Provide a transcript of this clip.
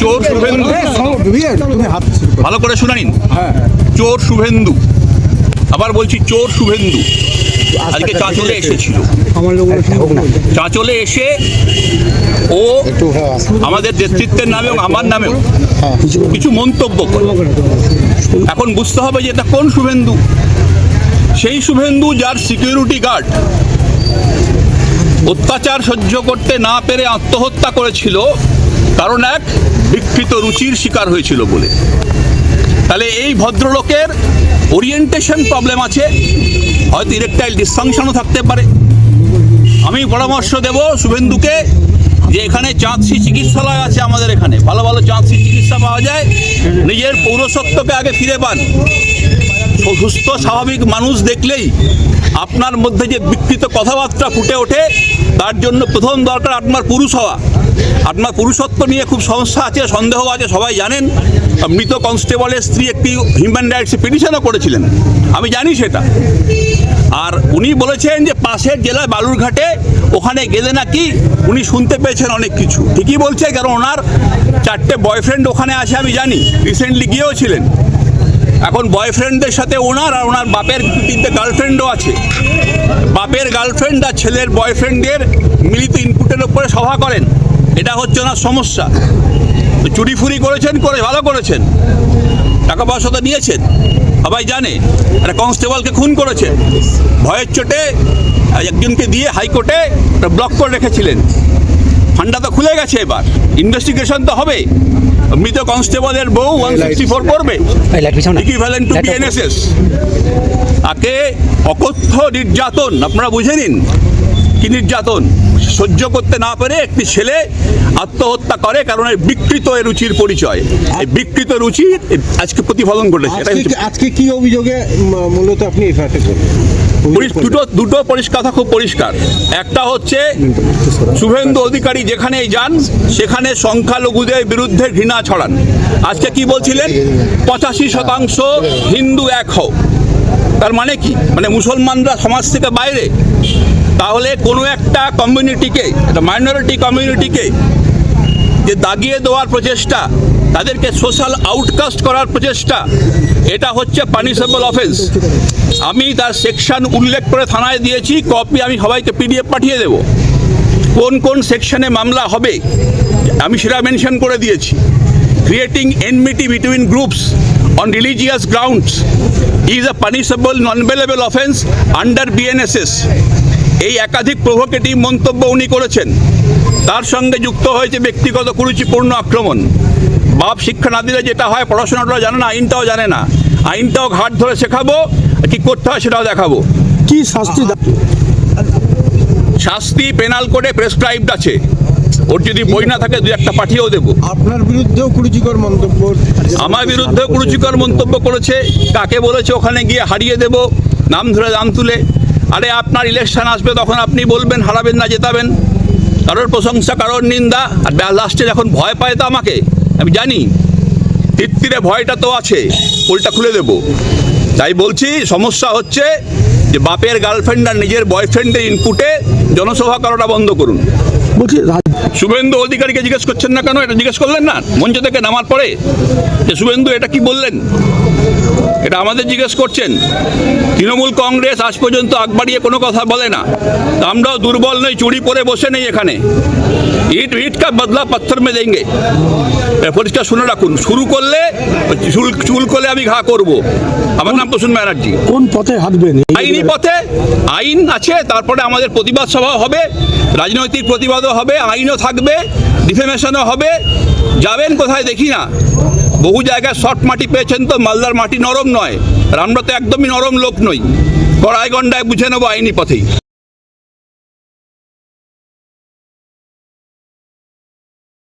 চোর শুভেন্দু। ভালো করে শুনে নিন। হ্যাঁ চোর শুভেন্দু। আবার বলছি চোর শুভেন্দু। আজকে চাঁচলে এসেছিল। আমার লোকগুলো শুরু করো। চাঁচলে এসে ও হ্যাঁ আমাদের নেতৃত্বের নামে এবং আমার নামেও হ্যাঁ কিছু মন্তব্য করে। এখন বুঝতে হবে যে এটা কোন শুভেন্দু। সেই শুভেন্দু যার সিকিউরিটি গার্ড অত্যাচার সহ্য করতে না পেরে আত্মহত্যা করেছিল। কারণ এক, বিকৃত রুচির শিকার হয়েছিল বলে। তাহলে এই ভদ্রলোকের ওরিয়েন্টেশন প্রবলেম আছে, হয়তো ইরেকটাইল ডিসফাংশনও থাকতে পারে। আমি পরামর্শ দেব শুভেন্দুকে যে এখানে চাঁদসি চিকিৎসালয় আছে আমাদের এখানে। ভালো ভালো চাঁদসি চিকিৎসা পাওয়া যায়। নিজের পৌরসত্বকে আগে ফিরে পান। সুস্থ, স্বাভাবিক মানুষ দেখলেই আপনার মধ্যে যে বিকৃত কথাবার্তা ফুটে ওঠে, তার জন্য প্রথম দরকার আপনার পুরুষ হওয়া। আপনার পুরুষত্ব নিয়ে খুব সমস্যা আছে, সন্দেহ আছে, সবাই জানেন। মৃত কনস্টেবলের স্ত্রী একটি হিউম্যান রাইটস পিটিশনও করেছিলেন। আমি জানি সেটা। আর উনি বলেছেন যে পাশের জেলায় বালুরঘাটে ওখানে গেলে নাকি উনি শুনতে পেয়েছেন অনেক কিছু। ঠিকই বলছে, কারণ ওনার চারটে বয়ফ্রেন্ড ওখানে আছে, আমি জানি। রিসেন্টলি গিয়েও ছিলেন। এখন বয়ফ্রেন্ডদের সাথে ওনার আর ওনার বাপের তিনটে গার্লফ্রেন্ডও আছে। বাপের গার্লফ্রেন্ড আর ছেলের বয়ফ্রেন্ডের মিলিত ইনপুটের উপরে সভা করেন। এটা হচ্ছে ওনার সমস্যা। চুরি ফুরি করেছেন, করে ভালো করেছেন। টাকা পয়সা তো নিয়েছেন। সবাই জানে, একটা কনস্টেবলকে খুন করেছেন। ভয়ের চোটে একজনকে দিয়ে হাইকোর্টে ব্লক করে রেখেছিলেন। ফান্ডা তো খুলে গেছে এবার। ইনভেস্টিগেশন তো হবে। মৃত কনস্টেবলের বউ ওয়ান সিক্সটি ফোর করবে। Equivalent to. বিএনএসএস তাকে অকথ্য নির্যাতন আপনারা বুঝে নিন। কি নির্যাতন? সহ্য করতে না পেরে একটি ছেলে আত্মহত্যা করে কারণ এর বিকৃত রুচির পরিচয়। এই বিকৃত রুচি আজকে প্রতিফলন ঘটেছে আজকে আজকে কি অভিযোগে মূলত আপনি এফআইআর করবেন দুটো দুটো পরিষ্কার কথা খুব পরিষ্কার। একটা হচ্ছে শুভেন্দু অধিকারী যেখানেই যান সেখানে সংখ্যালঘুদের বিরুদ্ধে ঘৃণা ছড়ান। আজকে কি বলছিলেন? পঁচাশি শতাংশ হিন্দু এক হও। তার মানে কি? মানে মুসলমানরা সমাজ থেকে বাইরে। তাহলে কোনো একটা কমিউনিটিকে একটা মাইনরিটি কমিউনিটিকে যে দাগিয়ে দেওয়ার প্রচেষ্টা, তাদেরকে সোশ্যাল আউটকাস্ট করার প্রচেষ্টা, এটা হচ্ছে পানিশেবল অফেন্স আমি তার সেকশন উল্লেখ করে থানায় দিয়েছি কপি আমি সবাইকে পিডিএফ পাঠিয়ে দেব। কোন কোন সেকশনে মামলা হবে, আমি সেটা মেনশন করে দিয়েছি। Creating enmity between groups on religious grounds is a punishable non bailable offence under BNSS এই একাধিক প্রভোকেটিভ মন্তব্য উনি করেছেন। তার সঙ্গে যুক্ত হয়েছে ব্যক্তিগত কুরুচিপূর্ণ আক্রমণ। বাপ শিক্ষা না দিলে যেটা হয় পড়াশোনাটা জানে না আইনটাও জানে না। আইনটাও ঘাট ধরে শেখাবো কি করতে হয় সেটাও দেখাবো। কি শাস্তি শাস্তি পেনাল কোডে প্রেসক্রাইবড আছে। ওর যদি বই না থাকে দু একটা পাঠিয়েও দেবো। আপনার বিরুদ্ধেও কুরুচিকর মন্তব্য আমার বিরুদ্ধে কুরুচিকর মন্তব্য করেছে। কাকে বলেছে ওখানে গিয়ে হারিয়ে দেব নাম ধরে নাম তুলে। আরে আপনার ইলেকশন আসবে তখন আপনি বলবেন, হারাবেন না, জেতাবেন। কারোর প্রশংসা, কারোর নিন্দা। আর লাস্টে যখন ভয় পায় তো আমাকে, আমি জানি। তিত্তিরে ভয়টা তো আছে পোলটা খুলে দেব। তাই বলছি, সমস্যা হচ্ছে যে বাপের গার্লফ্রেন্ড আর নিজের বয়ফ্রেন্ডের ইনপুটে জনসভা করাটা বন্ধ করুন। বলছি শুভেন্দু অধিকারীকে জিজ্ঞেস করছেন না কেন? এটা জিজ্ঞেস করলেন না? মঞ্চ থেকে নামার পরে যে শুভেন্দু এটা কি বললেন? এটা আমাদের জিজ্ঞেস করছেন। তৃণমূল কংগ্রেস আজ পর্যন্ত আগ বাড়িয়ে কোনো কথা বলে না। আমরাও দুর্বল নই চুরি পরে বসে নেই এখানে। ইট ইট কা বদলা পাথর মে দেঙ্গে পরিষ্কার শুনে রাখুন শুরু করলে চুল চুল করলে আমি ঘা করব। আমার নাম প্রসূন ব্যানার্জি কোন পথে হাঁটবেন? আইনি পথে আইন আছে তারপরে আমাদের প্রতিবাদ সভা হবে রাজনৈতিক প্রতিবাদও হবে আইনও থাকবে ডিফেমেশনও হবে, যাবেন কোথায় দেখি না। বহু জায়গায় শর্ট মাটি পেয়েছেন তো, মালদার মাটি নরম নয় আর আমরা তো একদমই নরম লোক নই। কড়াই গন্ডায় বুঝে নেব আইনি পথেই।